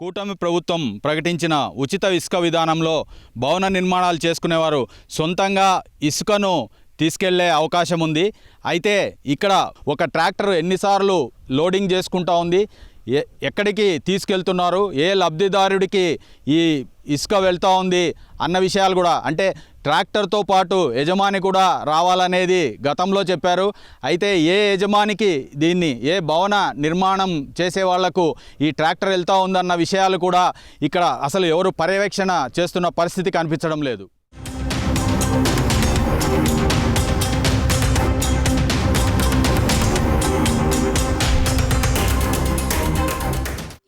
కూటమి ప్రభుత్వం ప్రకటించిన ఉచిత ఇసుక విధానంలో భవన నిర్మాణాలు చేసుకునేవారు సొంతంగా ఇసుకను తీసుకెళ్ళే అవకాశం ఉంది. అయితే ఇక్కడ ఒక ట్రాక్టర్ ఎన్నిసార్లు లోడింగ్ చేసుకుంటా ఉంది. ఎ ఎక్కడికి తీసుకెళ్తున్నారు? ఏ లబ్ధిదారుడికి ఈ ఇసుక వెళ్తూ ఉంది? అన్న విషయాలు కూడా అంటే ట్రాక్టర్తో పాటు యజమాని కూడా రావాలనేది గతంలో చెప్పారు. అయితే ఏ యజమానికి దీన్ని ఏ భవన నిర్మాణం చేసే వాళ్ళకు ఈ ట్రాక్టర్ వెళ్తూ ఉందన్న విషయాలు కూడా ఇక్కడ అసలు ఎవరు పర్యవేక్షణ చేస్తున్న పరిస్థితి కనిపించడం లేదు.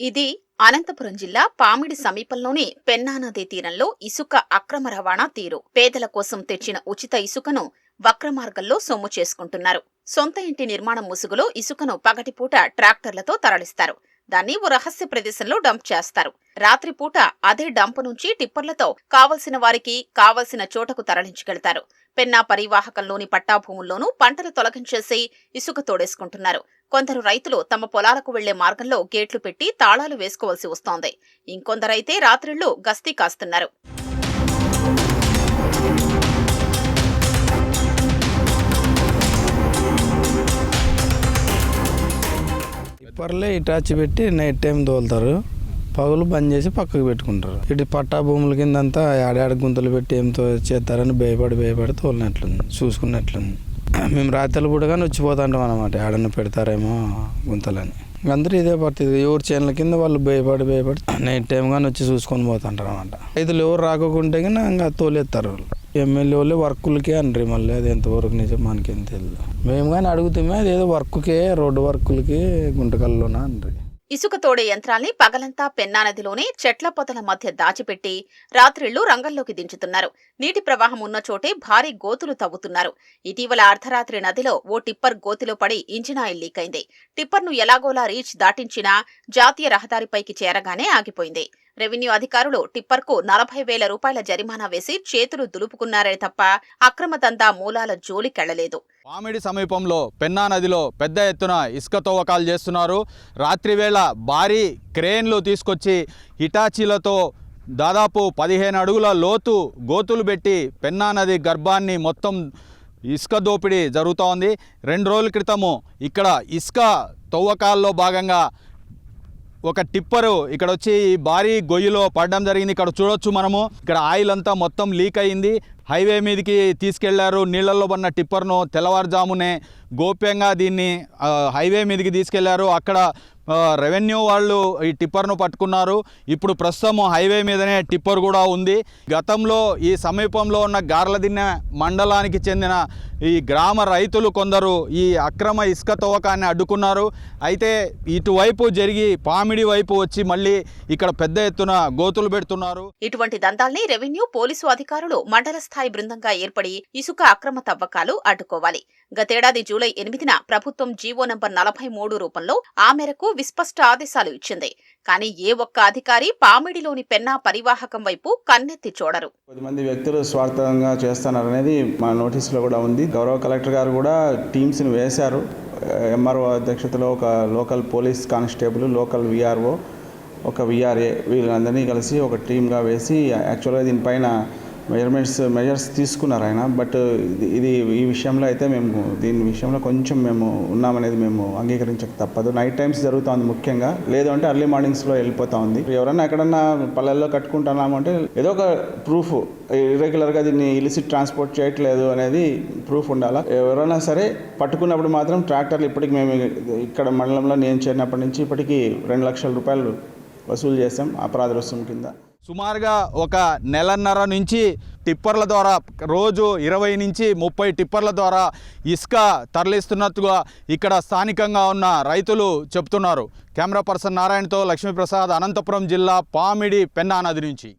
ఇది అనంతపురం జిల్లా పామిడి సమీపంలోని పెన్నానది తీరంలో ఇసుక అక్రమ రవాణా తీరు. పేదల కోసం తెచ్చిన ఉచిత ఇసుకను వక్రమార్గంలో సొమ్ము చేసుకుంటున్నారు. సొంత ఇంటి నిర్మాణం ముసుగులో ఇసుకను పగటిపూట ట్రాక్టర్లతో తరలిస్తారు. దాన్ని ఓ రహస్య ప్రదేశంలో డంప్ చేస్తారు. రాత్రిపూట అదే డంప్ నుంచి టిప్పర్లతో కావలసిన వారికి కావలసిన చోటకు తరలించుకెళ్తారు పెన్నా పరివాహకంలోని పట్టాభూముల్లోనూ పంటలు తొలగించేసి ఇసుక తోడేసుకుంటున్నారు. కొందరు రైతులు తమ పొలాలకు వెళ్ళే మార్గంలో గేట్లు పెట్టి తాళాలు వేసుకోవాల్సి వస్తోంది. ఇంకొందరైతే రాత్రిళ్ళు గస్తీ కాస్తున్నారు. పర్లే ఇటాచి పెట్టి నైట్ టైం తోలుతారు. పగులు బంద్ చేసి పక్కకు పెట్టుకుంటారు. ఇటు పట్టా భూముల కింద అంతా ఆడాడ గుంతలు పెట్టి ఏం తో చేస్తారని భయపడి భయపడి తోలినట్లుంది చూసుకున్నట్లుంది. మేము రాత్రులు కూడా కానీ వచ్చిపోతుంటాం అనమాట ఆడన్న పెడతారేమో గుంతలని. అందరూ ఇదే పడుతుంది ఎవరి చేనుల కింద వాళ్ళు భయపడి భయపడి నైట్ టైం కానీ వచ్చి చూసుకొని పోతుంటారు అనమాట రైతులు ఎవరు రాకుంటే కానీ ఇంకా తోలేస్తారు వాళ్ళు. ఎమ్మెల్యే వాళ్ళు వర్కులకే అనరు మళ్ళీ అది ఎంతవరకు నిజం మనకేం తెలియదు మేము కానీ అడుగుతామే అది ఏదో వర్క్కే రోడ్డు వర్కులకి గుంటకల్లోనా అనరు. ఇసుక తోడే యంత్రాల్ని పగలంతా పెన్నా నదిలోనే చెట్ల పొదల మధ్య దాచిపెట్టి రాత్రిళ్ళు రంగంలోకి దించుతున్నారు. నీటి ప్రవాహం ఉన్న చోటే భారీ గోతులు తవ్వుతున్నారు. ఇటీవల అర్ధరాత్రి నదిలో ఓ టిప్పర్ గోతిలో పడి ఇంజిన్ ఆయిల్ లీక్ అయింది. టిప్పర్ను ఎలాగోలా రీచ్ దాటించినా జాతీయ రహదారిపైకి చేరగానే ఆగిపోయింది. రెవెన్యూ అధికారులు టిప్పర్కు నలభై వేల రూపాయల జరిమానా వేసి చేతులు దులుపుకున్నారే తప్ప అక్రమ దందా మూలాల జోలికెళ్ళలేదు. పామిడి సమీపంలో పెన్నా నదిలో పెద్ద ఎత్తున ఇసుక తవ్వకాలు చేస్తున్నారు. రాత్రివేళ భారీ క్రేన్లు తీసుకొచ్చి హిటాచీలతో దాదాపు పదిహేను అడుగుల లోతు గోతులు పెట్టి పెన్నా నది గర్భాన్ని మొత్తం ఇసుక దోపిడీ జరుగుతూ ఉంది రెండు రోజుల క్రితము ఇక్కడ ఇసుక తవ్వకాల్లో భాగంగా ఒక టిప్పరు ఇక్కడ వచ్చి ఈ భారీ గొయ్యిలో పడడం జరిగింది. ఇక్కడ చూడొచ్చు మనము. ఇక్కడ ఆయిల్ అంతా మొత్తం లీక్ అయింది. హైవే మీదకి తీసుకెళ్ళారు. నీళ్ళలో పడిన టిప్పర్ను తెల్లవారుజామునే గోప్యంగా దీన్ని హైవే మీదకి తీసుకెళ్ళారు. అక్కడ రెవెన్యూ వాళ్ళు ఈ టిప్పర్ను పట్టుకున్నారు. ఇప్పుడు ప్రస్తుతం హైవే మీదనే టిప్పర్ కూడా ఉంది. గతంలో ఈ సమీపంలో ఉన్న గార్లదిన్నె మండలానికి చెందిన ఈ గ్రామ రైతులు కొందరు ఈ అక్రమ ఇసుక తవ్వకాన్ని అడ్డుకున్నారు. అయితే ఇటువైపు జరిగి పామిడి వైపు వచ్చి మళ్ళీ ఇక్కడ పెద్ద ఎత్తున గోతులు పెడుతున్నారు. ఇటువంటి దందాల్ని రెవెన్యూ పోలీసు అధికారులు మండల స్థాయి బృందంగా ఏర్పడి ఇసుక అక్రమ తవ్వకాలు అడ్డుకోవాలి. గతేడాది జూలై ఎనిమిదిన ప్రభుత్వం జీవో నంబర్ నలభై మూడు రూపంలో ఆ మేరకు విస్పష్ట ఆదేశాలు ఇచ్చింది. కానీ ఏ ఒక్క అధికారి పామిడిలోని పెన్నా పరివాహకం వైపు కన్నెత్తి చూడరు. కొద్దిమంది వ్యక్తులు స్వార్థంగా చేస్తున్నారు అనేది మా నోటీసులో కూడా ఉంది. గౌరవ కలెక్టర్ గారు కూడా టీమ్స్ని వేశారు. ఎంఆర్ఓ అధ్యక్షతలో ఒక local police constable local VRO ఒక విఆర్ఏ వీళ్ళందరినీ కలిసి ఒక టీమ్గా వేసి యాక్చువల్గా దీనిపైన మెజర్మెంట్స్ మెజర్స్ తీసుకున్నారు ఆయన. బట్ ఇది ఇది ఈ విషయంలో అయితే మేము దీని విషయంలో కొంచెం మేము ఉన్నామనేది మేము అంగీకరించక తప్పదు. నైట్ టైమ్స్ జరుగుతుంది ముఖ్యంగా. లేదు అంటే అర్లీ మార్నింగ్స్లో వెళ్ళిపోతా ఉంది. ఎవరన్నా ఎక్కడన్నా పల్లెల్లో కట్టుకుంటున్నాము అంటే ఏదో ఒక ప్రూఫ్ ఇర్రెగ్యులర్గా దీన్ని ఇలిసిట్ ట్రాన్స్పోర్ట్ చేయట్లేదు అనేది ప్రూఫ్ ఉండాలా? ఎవరైనా సరే పట్టుకున్నప్పుడు మాత్రం ట్రాక్టర్లు ఇప్పటికి మేము ఇక్కడ మండలంలో నేను చేరినప్పటి నుంచి ఇప్పటికీ రెండు లక్షల రూపాయలు వసూలు చేసాం అపరాధ రుసుం కింద. సుమారుగా ఒక నెలన్నర నుంచి టిప్పర్ల ద్వారా రోజు ఇరవై నుంచి ముప్పై టిప్పర్ల ద్వారా ఇసుక తరలిస్తున్నట్టుగా ఇక్కడ స్థానికంగా ఉన్న రైతులు చెప్తున్నారు. కెమెరా పర్సన్ నారాయణతో లక్ష్మీప్రసాద్ అనంతపురం జిల్లా పామిడి పెన్నా నది నుంచి.